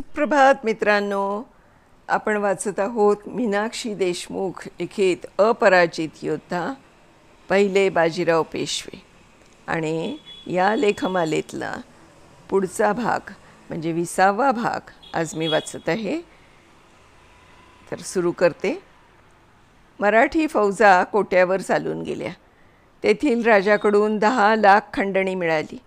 सुप्रभात मित्रांनो. आपण वाचत आहोत मीनाक्षी देशमुख लिखित अपराजित योद्धा पहिले बाजीराव पेशवे. आणि या लेखमालेतला पुढचा भाग म्हणजे विसावा भाग आज मी वाचत आहे. तर सुरू करते. मराठी फौजा कोट्यावर चालून गेल्या. तेथील राजाकडून दहा लाख खंडणी मिळाली.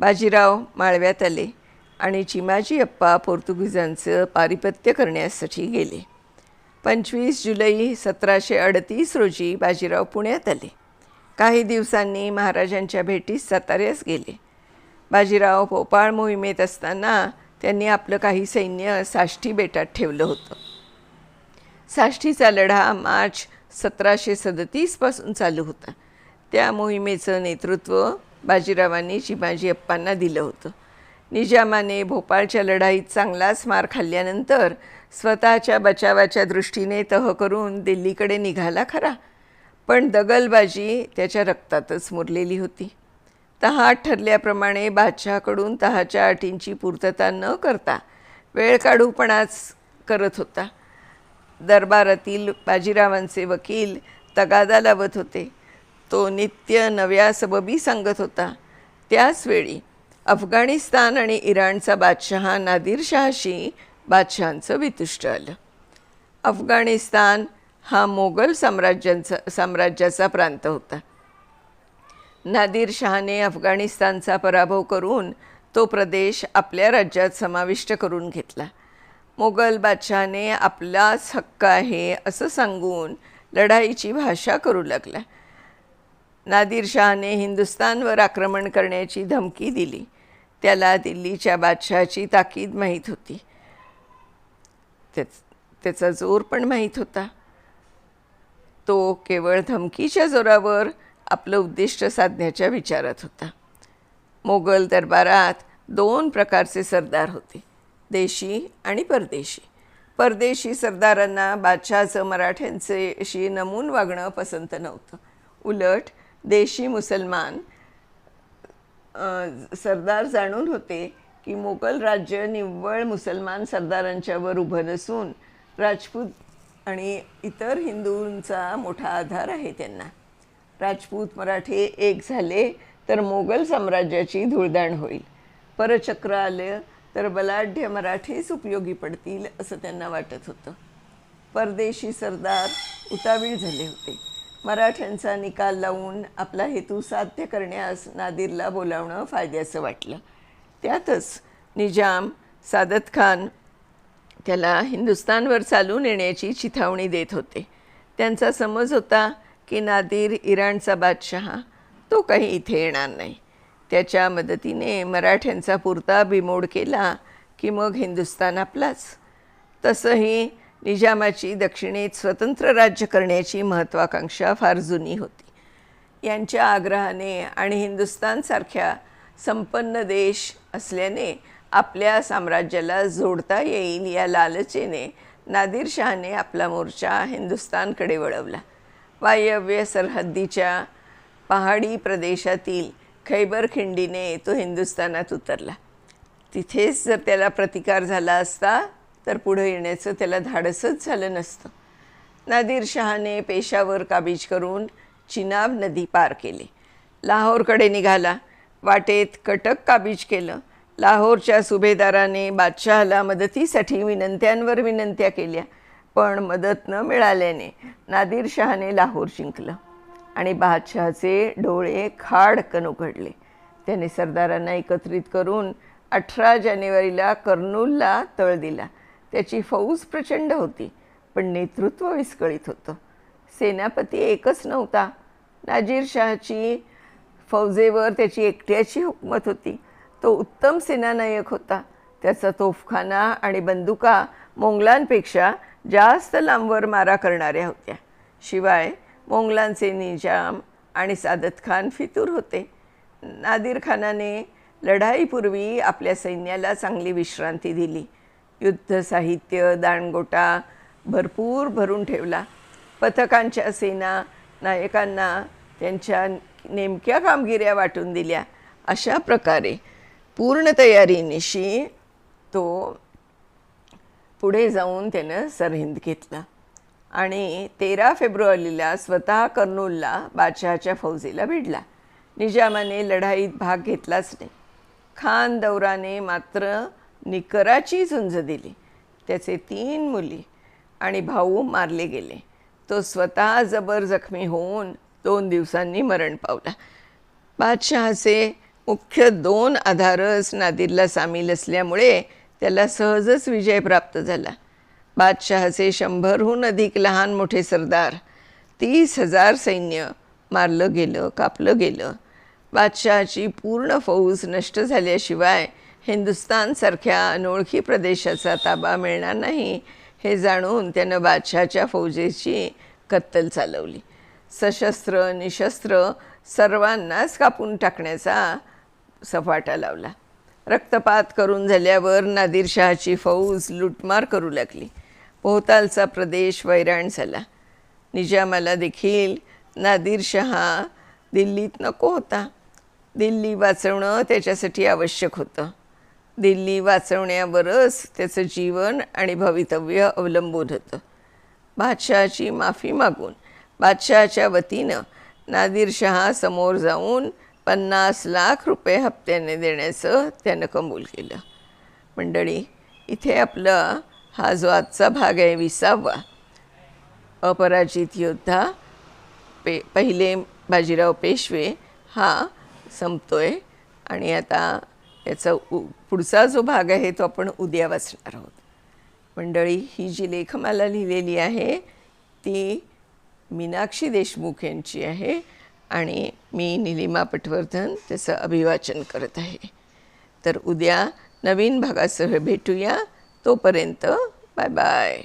बाजीराव माळव्यात आले. आणि चिमाजी अप्पा पोर्तुगीजांचं पारिपत्य करण्यासाठी गेले. पंचवीस जुलै सतराशे अडतीस रोजी बाजीराव पुण्यात आले. काही दिवसांनी महाराजांच्या भेटीस साताऱ्यास गेले. बाजीराव भोपाळ मोहिमेत असताना त्यांनी आपलं काही सैन्य साष्टी बेटात ठेवलं होतं. साष्टीचा लढा मार्च सतराशे सदतीसपासून चालू होता. त्या मोहिमेचं नेतृत्व बाजीरावांनी चिमाजी अप्पांना दिलं होतं. निजामाने भोपाळच्या लढाईत चांगलाच मार खाल्ल्यानंतर स्वतःच्या बचावाच्या दृष्टीने तह करून दिल्लीकडे निघाला खरा. पण दगलबाजी त्याच्या रक्तातच मुरलेली होती. तहाट ठरल्याप्रमाणे बादशहाकडून तहाच्या अटींची पूर्तता न करता वेळ काढूपणाच करत होता. दरबारातील बाजीरावांचे वकील तगादा लावत होते. तो नित्य नव्या सबबी सांगत होता. त्याचवेळी अफगाणिस्तान आणि इराणचा बादशहा नादिरशहाशी बादशहांचं वितुष्ट आलं अफगाणिस्तान हा मोगल साम्राज्यांचा साम्राज्याचा प्रांत होता. नादिर शहाने अफगाणिस्तानचा पराभव करून तो प्रदेश आपल्या राज्यात समाविष्ट करून घेतला. मोगल बादशहाने आपलाच हक्क आहे असं सांगून लढाईची भाषा करू लागला. नादिर शहाने हिंदुस्थानवर आक्रमण करण्याची धमकी दिली. त्याला दिल्लीच्या बादशहाची ताकीद माहीत होती. त्याच त्याचा जोर पण माहीत होता. तो केवळ धमकीच्या जोरावर आपलं उद्दिष्ट साधण्याच्या विचारात होता. मोगल दरबारात दोन प्रकारचे सरदार होते देशी आणि परदेशी. परदेशी सरदारांना बादशहाचं मराठ्यांचे अशी नमून वागणं पसंत नव्हतं. उलट देशी मुसलमान सरदार जाणून होते की मोगल राज्य निव्वळ मुसलमान सरदारांच्यावर उभं नसून राजपूत आणि इतर हिंदूंचा मोठा आधार आहे त्यांना. राजपूत मराठे एक झाले तर मोगल साम्राज्याची धुळदाण होईल. परचक्र आलं तर बलाढ्य मराठीच उपयोगी पडतील असं त्यांना वाटत होतं. परदेशी सरदार उतावीळ झाले होते. मराठ्यांचा निकाल लावून आपला हेतू साध्य करण्यास नादिरला बोलावणं फायद्याचं वाटलं. त्यातच निजाम सादत खान त्याला हिंदुस्थानवर चालून येण्याची चिथावणी देत होते. त्यांचा समज होता की नादिर इराणचा बादशहा तो काही इथे येणार नाही. त्याच्या मदतीने मराठ्यांचा पुरता बिमोड केला की मग हिंदुस्थान आपलाच. तसंही निजामाची दक्षिणेत स्वतंत्र राज्य करण्याची महत्त्वाकांक्षा फार जुनी होती. यांच्या आग्रहाने आणि हिंदुस्थानसारख्या संपन्न देश असल्याने आपल्या साम्राज्याला जोडता येईल या लालचेने नादिरशहाने आपला मोर्चा हिंदुस्थानकडे वळवला. वायव्य सरहद्दीच्या पहाडी प्रदेशातील खैबर खिंडीने तो हिंदुस्थानात उतरला. तिथेच जर त्याला प्रतिकार झाला असता तर पुढं येण्याचं त्याला धाडसच झालं नसतं. नादिर शहाने पेशावर काबीज करून चिनाब नदी पार केली. लाहोरकडे निघाला. वाटेत कटक काबीज केलं. लाहोरच्या सुभेदाराने बादशहाला मदतीसाठी विनंत्यांवर विनंत्या केल्या पण मदत न मिळाल्याने नादिर शहाने लाहोर जिंकलं आणि बादशहाचे डोळे खाडकन उघडले. त्याने सरदारांना एकत्रित करून अठरा जानेवारीला कर्नूलला तळ दिला. त्याची फौज प्रचंड होती पण नेतृत्व विस्कळीत होतं. सेनापती एकच नव्हता. नाजीर शहाची फौजेवर त्याची एकट्याची हुकमत होती. तो उत्तम सेनानायक होता. त्याचा तोफखाना आणि बंदुका मोंगलांपेक्षा जास्त लांबवर मारा करणाऱ्या होत्या. शिवाय मोंगलांचे निजाम आणि सादत खान फितूर होते. नादिर खानाने लढाईपूर्वी आपल्या सैन्याला चांगली विश्रांती दिली. युद्ध साहित्य दाणगोटा भरपूर भरून ठेवला. पथकांच्या सेना नायकांना त्यांच्या नेमक्या कामगिऱ्या वाटून दिल्या. अशा प्रकारे पूर्ण तयारीनिशी तो पुढे जाऊन त्यानं सरहिंद घेतला. आणि तेरा फेब्रुवारीला स्वतः कर्नूलला बादशहाच्या फौजेला भिडला. निजामाने लढाईत भाग घेतलाच नाही. खान दौराने मात्र निकराची झुंज दिली. त्याचे तीन मुली आणि भाऊ मारले गेले. तो स्वतः जबर जखमी होऊन दोन दिवसांनी मरण पावला. बादशहाचे मुख्य दोन आधारच नादिरला सामील असल्यामुळे त्याला सहजच विजय प्राप्त झाला. बादशहाचे शंभरहून अधिक लहान मोठे सरदार तीस हजार सैन्य मारलं गेलं कापलं गेलं. बादशहाची पूर्ण फौज नष्ट झाल्याशिवाय हिंदुस्तानसारख्या अनोळखी प्रदेशाचा ताबा मिळणार नाही हे जाणून त्यानं बादशहाच्या फौजेची कत्तल चालवली. सशस्त्र निशस्त्र सर्वांनाच कापून टाकण्याचा सफाटा लावला. रक्तपात करून झाल्यावर नादिरशहाची फौज लुटमार करू लागली. पोहतालचा प्रदेश वैराण झाला. निजामाला देखील नादिरशहा दिल्लीत नको होता. दिल्ली वाचवणं त्याच्यासाठी आवश्यक होतं. दिल्ली वाचवण्यावरच त्याचं जीवन आणि भवितव्य अवलंबून होतं. बादशहाची माफी मागून बादशहाच्या वतीनं नादिरशहा समोर जाऊन पन्नास लाख रुपये हप्त्याने देण्याचं त्यानं कबूल केलं. मंडळी इथे आपला हा जो आजचा भाग आहे विसावा अपराजित योद्धा पे पहिले बाजीराव पेशवे हा संपतोय. आणि आता याचा उ पुढचा जो भाग आहे तो आपण उद्या वाचणार आहोत. मंडळी ही जी लेखमाला लिहिलेली आहे ती मीनाक्षी देशमुख यांची आहे आणि मी निलिमा पटवर्धन त्याचं अभिवाचन करत आहे. तर उद्या नवीन भागासह भेटूया. तोपर्यंत बाय बाय.